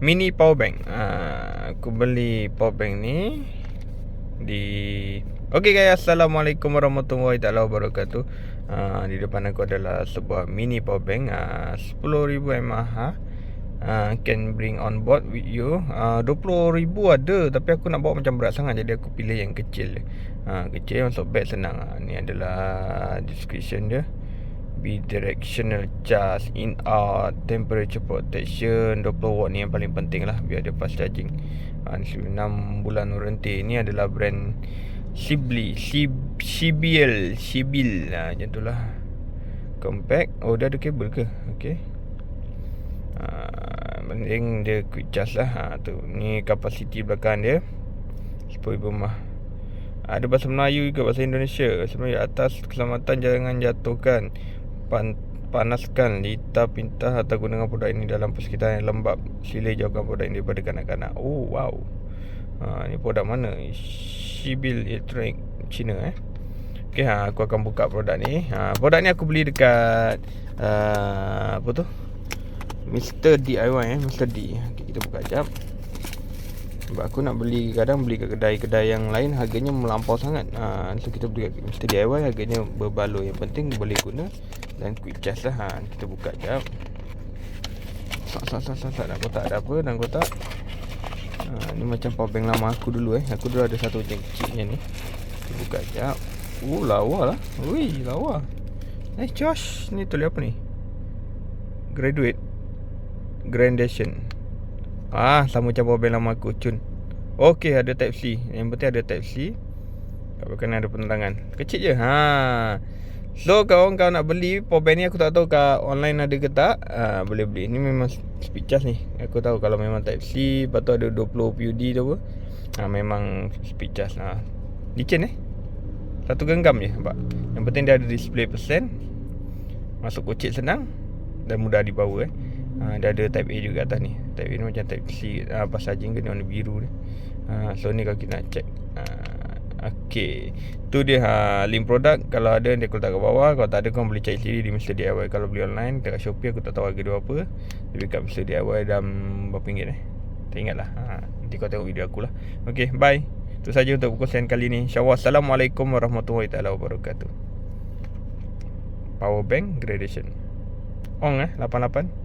Mini power bank. Uh, Aku beli power bank ni Di Okay guys Assalamualaikum warahmatullahi taala wabarakatuh. Uh, Di depan aku adalah Sebuah mini power bank. Uh, 10,000 mAh uh, Can bring on board with you. Uh, 20,000 ada Tapi aku nak bawa macam berat sangat Jadi aku pilih yang kecil. Uh, Kecil masuk bag senang. Uh, Ni adalah Description dia bidirectional charge in out temperature protection. 20 watt ni yang paling penting lah biar dia fast charging. Ha, 6 bulan warranty ni adalah brand Sibli Sib, Sibil Sibil. Ha, macam tu lah. Compact. Oh dia ada kabel ke? Ok ha, penting dia quick charge lah. Ha, tu. Ni kapasiti belakang dia. 10,000 mah. Ada bahasa Melayu juga bahasa Indonesia? Sebenarnya atas keselamatan jangan jatuhkan pan, panaskan litar pintas atau gunakan produk ini dalam persekitaran yang lembab. Sila jauhkan produk ini daripada kanak-kanak. Oh wow. Ha, ni produk mana? Shibil Electronic China eh. Okey ha aku akan buka produk ni. Ha produk ni aku beli dekat uh, apa tu? Mr DIY eh, Mr D. Okay, kita buka jap. Sebab aku nak beli kadang beli kat kedai-kedai yang lain harganya melampau sangat. Ha so kita beli kat Mr DIY harganya berbaloi. Yang penting boleh guna dan quick charge lah ha. Kita buka jap. Sak sak sak sak Dalam kotak ada apa dalam kotak? Ha, Ni macam power bank lama aku dulu eh. Aku dulu ada satu macam kecilnya ni. Kita buka jap. Oh lawa lah. Ui lawa. Eh Josh Ni tulis apa ni? Graduate. Gradation. Ah sama macam power bank lama aku Cun Okay ada type C. Yang penting ada type C. Tak kena ada penerangan. Kecil je Haa So kawan kau nak beli power ni aku tak tahu kat online ada ke tak. Ha, Boleh beli. Ni memang speed charge ni. Aku tahu kalau memang type C Lepas tu ada 20 PUD tu apa. Ha, Memang speed charge ha. Licin eh? Satu genggam je nampak? Yang penting dia ada display persen. Masuk kocik senang Dan mudah dibawa eh? Ha, Dia ada type A juga atas ni. Type A ni macam type C ha, Pas charging ke ni warna biru ni. Ha, So ni kalau kita nak check ha, Okey. Tu dia ha, link produk kalau ada dia letak kat bawah. Kalau tak ada kau boleh cari sendiri di Mr DIY. Kalau beli online dekat Shopee aku tak tahu harga dia apa. Tapi kat Mr DIY dalam berapa ringgit eh? Tak ingat lah. Ha, nanti kau tengok video aku lah. Okey, bye. Itu saja untuk perkongsian kali ni. InsyaAllah. Assalamualaikum warahmatullahi taala wabarakatuh. Power bank gradation. On eh 88.